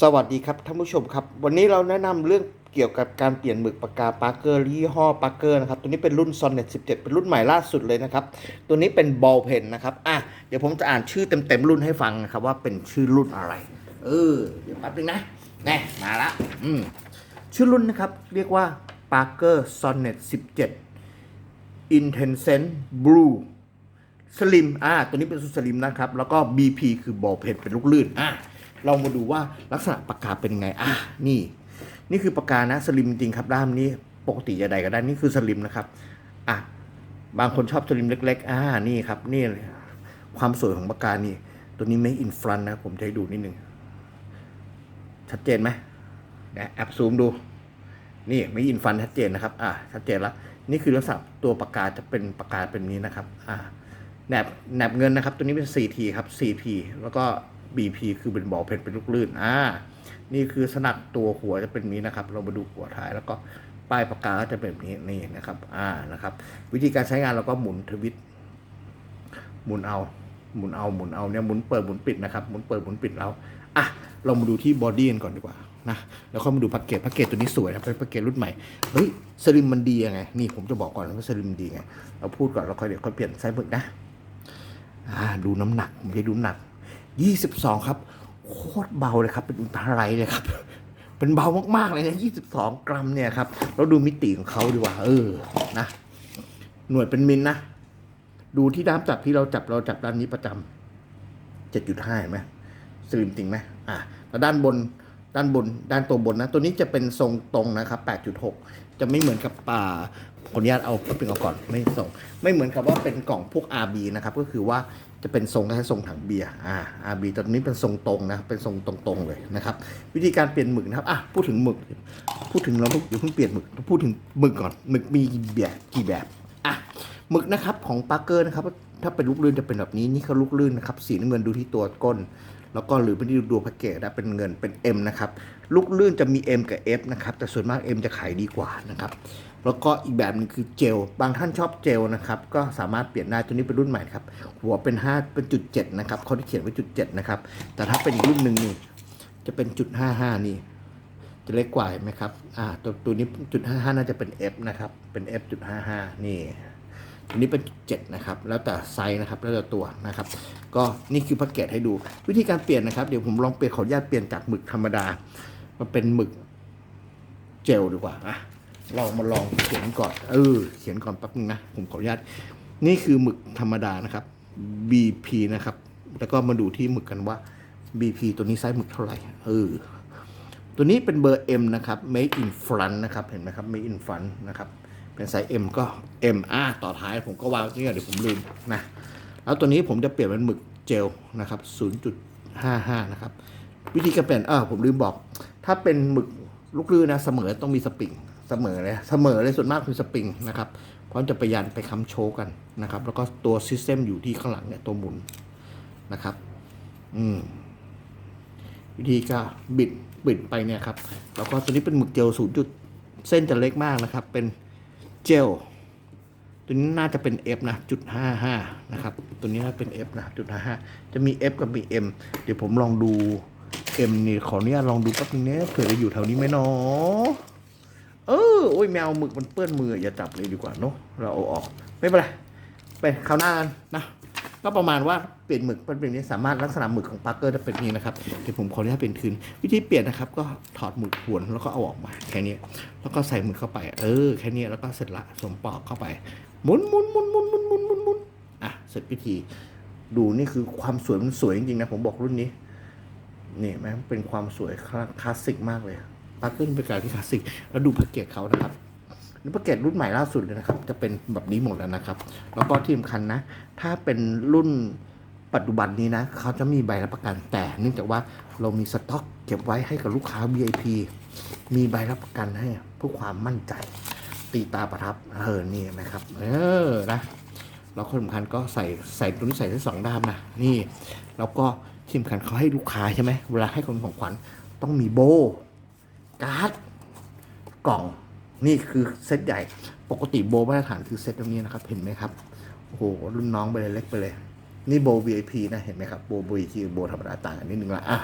สวัสดีครับท่านผู้ชมครับ วันนี้เราแนะนำเรื่องเกี่ยวกับการเปลี่ยนหมึกปากกาปาร์เกอร์ยี่ห้อปาร์เกอร์นะครับ ตัวนี้เป็นรุ่น Sonnet 17 เป็นรุ่นใหม่ล่าสุดเลยนะครับ ตัวนี้เป็นบอลเพนนะครับอะเดี๋ยวผมจะอ่านชื่อเต็มๆรุ่นให้ฟังนะครับว่าเป็นชื่อรุ่นอะไร เออ เดี๋ยวแป๊บนึงนะแน่มาละอืมชื่อรุ่นนะครับ เรียกว่า Parker Sonnet 17 Intense Blue สลิมอ่าตัวนี้เป็นสุดสลิมนะครับ แล้วก็ BP คือบอลเพนเป็นลูกลื่นอะ เรามาดูว่าลักษณะปากกาเป็นยังไงอะนี่ นี่คือปากกานะสลิมจริงครับด้ามนี้ปกติจะใดก็ได้นี่คือสลิมนะครับอะบางคนชอบสลิมเล็ก ๆ อ่านี่ครับ นี่เลยความสวยของปากกานี่ ตัวนี้ไม่อินฟลันนะผมจะให้ดูนิดนึงชัดเจนไหมเดี๋ยวแอปซูมดู นี่ไม่อินฟันชัดเจนนะครับอ่าชัดเจนแล้วนี่คือลักษณะตัวปากกาจะเป็นปากกาเป็นนี้นะครับอ่าแหนบแหนบเงินนะครับ ตัวนี้เป็น 4T ครับ 4P แล้วก็ BP คือเป็นบ่อเพนเป็นลูกลื่นอ่านี่คือสนักตัวหัวจะเป็นนี้นะครับ เรามาดูหัวท้ายแล้วก็ป้ายปากกาก็จะเป็นนี้นี่นะครับ อ่านะครับ วิธีการใช้งานเราก็หมุนทวิตหมุนเอาหมุนเอาหมุนเอาเนี่ยหมุนเปิดหมุนปิดนะครับหมุนเปิดหมุนปิดแล้วอะเรามาดูที่บอดี้กันก่อนดีกว่านะแล้วค่อยมาดูแพ็กเกจแพ็กเกจตัวนี้สวยนะเป็นแพ็กเกจรุ่นใหม่เฮ้ยสลิมมันดียังไงนี่ผมจะบอกก่อนว่าสลิมดีไงเราพูดก่อนเราค่อยเดี๋ยวค่อยเปลี่ยนไซส์หมึกนะอ่าดูน้ำหนักไม่ได้ดูน้ำหนัก 22 ครับ โคตรเบาเลยครับ เป็นอุลตราไลท์เลยครับ เป็นเบามากๆเลยนะ 22 กรัมเนี่ยครับ เราดูมิติของเขาดีกว่า เออ นะ หน่วยเป็นมิลนะ ดูที่ด้ามจับที่เราจับเราจับด้านนี้ประจำ7.5เห็นไหมสลิมจริงไหมอะแล้วด้านบนด้านบนด้านตัวบนนะ ตัวนี้จะเป็นทรงตรงนะครับ 8.6 จะไม่เหมือนกับป่า ขออนุญาตเอาแป๊บนึงเอาก่อนไม่ส่ง ไม่เหมือนกับว่าเป็นกล่องพวก RB นะครับก็คือว่าจะเป็นทรงคล้ายทรงถังเบียร์อ่า RB ตอนนี้เป็นทรงตรงนะเป็นทรงตรงๆเลยนะครับ วิธีการเปลี่ยนหมึกนะครับอะพูดถึงหมึก พูดถึงเราอย่เพิ่งเปลี่ยนหมึกพูดถึงหมึกก่อนหมึกมีกี่แบบกี่แบบอะหมึกนะครับของปาร์เกอร์นะครับถ้าเป็นลูกลื่นจะเป็นแบบนี้นี่เขาลูกลื่นนะครับสีน้ำเงินดูที่ตัวก้น แล้วก็หรือไม่ได้ดูแพ็กเกจนะเป็นเงินเป็น M นะครับลูกลื่นจะมี M กับ F นะครับแต่ส่วนมาก M จะขายดีกว่านะครับแล้วก็อีกแบบหนึงคือเจล บางท่านชอบเจลนะครับ ก็สามารถเปลี่ยนได้ตัวนี้เป็นรุ่นใหม่ครับ หัวเป็น5เป็นจุด7นะครับเขาที่เขียนไว้จุด7นะครับ แต่ถ้าเป็นอีกรุ่นหนึ่งนี่จะเป็นจุด55นี่ จะเล็กกว่าไหมครับ อ่า ตัวตัวนี้จุด55น่าจะเป็น F นะครับ เป็น F จุด55นี่ อันนี้เป็นเจ็ดนะครับ แล้วแต่ไซส์นะครับ แล้วแต่ตัวนะครับ ก็นี่คือแพ็กเกจให้ดู วิธีการเปลี่ยนนะครับ เดี๋ยวผมลองเปลี่ยนขออนุญาตเปลี่ยนจากหมึกธรรมดา มาเป็นหมึกเจลดีกว่าอะเรามาลองเขียนก่อน เออ เขียนก่อนแป๊บนึงนะ ผมขออนุญาต นี่คือหมึกธรรมดานะครับ BP นะครับ แล้วก็มาดูที่หมึกกันว่า BP ตัวนี้ไซส์หมึกเท่าไหร่ เออ ตัวนี้เป็นเบอร์ M นะครับ made in front นะครับ เห็นไหมครับ made in front นะครับ เป็นไซส์ M ก็ M อ่าต่อท้ายผมก็วางนี่เดี๋ยวผมลืมนะ แล้วตัวนี้ผมจะเปลี่ยนเป็นหมึกเจลนะครับ 0.55 นะครับ วิธีการเปลี่ยนเออผมลืมบอก ถ้าเป็นหมึกลูกลื่นนะเสมอต้องมีสปริงเสมอเลยเสมอเลยส่วนมากคือสปริงนะครับ เพราะจะไปยันไปค้ำโชว์กันนะครับ แล้วก็ตัวซิสเต็มอยู่ที่ข้างหลังเนี่ยตัวหมุนนะครับ อืมวิธีก็บิดบิดไปเนี่ยครับ แล้วก็ตัวนี้เป็นหมึกเจลศูนย์จุดเส้นจะเล็กมากนะครับ เป็น เจลตัวนี้น่าจะเป็น F นะจุดห้าห้านะครับ ตัวนี้น่าเป็น F นะจุดห้าห้าจะมี F กับมี M เดี๋ยวผมลองดู M นี่ขออนุญาตลองดูแป๊บนึงนะเผื่อจะอยู่แถวนี้ไหมเนาะเออโอ้ยแมวหมึกมันเปื้อนมืออย่าจับเลยดีกว่าเนาะเราเอาออก ไม่เป็นไรไปคราวหน้ากันนะ ก็ประมาณว่าเปลี่ยนหมึกเป็นแบบนี้สามารถลักษณะหมึกของปาร์เกอร์จะเป็นย่างนี้นะครับเดี๋ยวผมขออนุญาตเปลี่ยนคืนวิธีเปลี่ยนนะครับ ก็ถอดหมึกหวนแล้วก็เอาออกมาแค่นี้แล้วก็ใส่หมึกเข้าไป เออแค่นี้แล้วก็เสร็จละสมปอกเข้าไปหมุนหมุนหมุนหมุนหมุนหมุนหมุนหมุนอะเสร็จพิธี ดูนี่คือความสวยมันสวยจริงๆนะผมบอกรุ่นนี้นี่แม่งเป็นความสวยคลาคลาสสิกมากเลยปาร์เกอร์เป็นการที่คลาสสิกแล้วดูแพ็กเกจเขานะครับ นี่แพ็กเกจรุ่นใหม่ล่าสุดเลยนะครับ จะเป็นแบบนี้หมดแล้วนะครับ แล้วก็ที่สำคัญนะ ถ้าเป็นรุ่นปัจจุบันนี้นะเขาจะมีใบรับประกันแต่เนื่องจากว่าเรามีสต็อกเก็บไว้ให้กับลูกค้า VIP มีใบรับประกันให้เพื่อความมั่นใจ ตีตาประทับเออนี่นะครับ เออนะแล้วคนสำคัญก็ใส่ใส่ตัวนี้ใส่ได้สองด้ามนะนี่ แล้วก็ที่สำคัญเขาให้ลูกค้าใช่ไหมเวลาให้คนของขวัญต้องมีโบ การ์ด กล่อง นี่คือเซตใหญ่ ปกติโบมาตรฐานคือเซตตรงนี้นะครับ เห็นไหมครับ โอ้โห รุ่นน้องไปเลยเล็กไปเลย นี่โบ VIP นะ เห็นไหมครับ โบ VIP โบธรรมดาต่างกันนิดนึงละอะ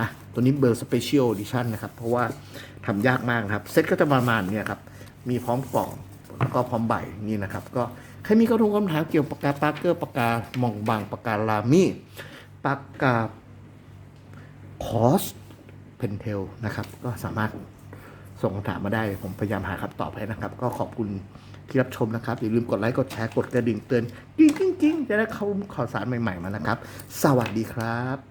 นะ ตัวนี้เบอร์สเปเชียลดิชั่นนะครับ เพราะว่าทำยากมากนะครับ เซตก็จะประมาณนี้ครับ มีพร้อมกล่องแล้วก็พร้อมใบนี่นะครับ ก็ใครมีข้อทงคำถามเกี่ยวกับปากกาปาร์เกอร์ปากกามองบางปากกาลามี่ปากกาคอสเพนเทลนะครับ ก็สามารถ ส่งคำถามมาได้ ผมพยายามหาคำตอบให้นะครับ ก็ขอบคุณที่รับชมนะครับ อย่าลืมกดไลค์ กดแชร์ กดกระดิ่งเตือนจริงๆๆจะได้เข้าข่าวสารใหม่ๆมานะครับ สวัสดีครับ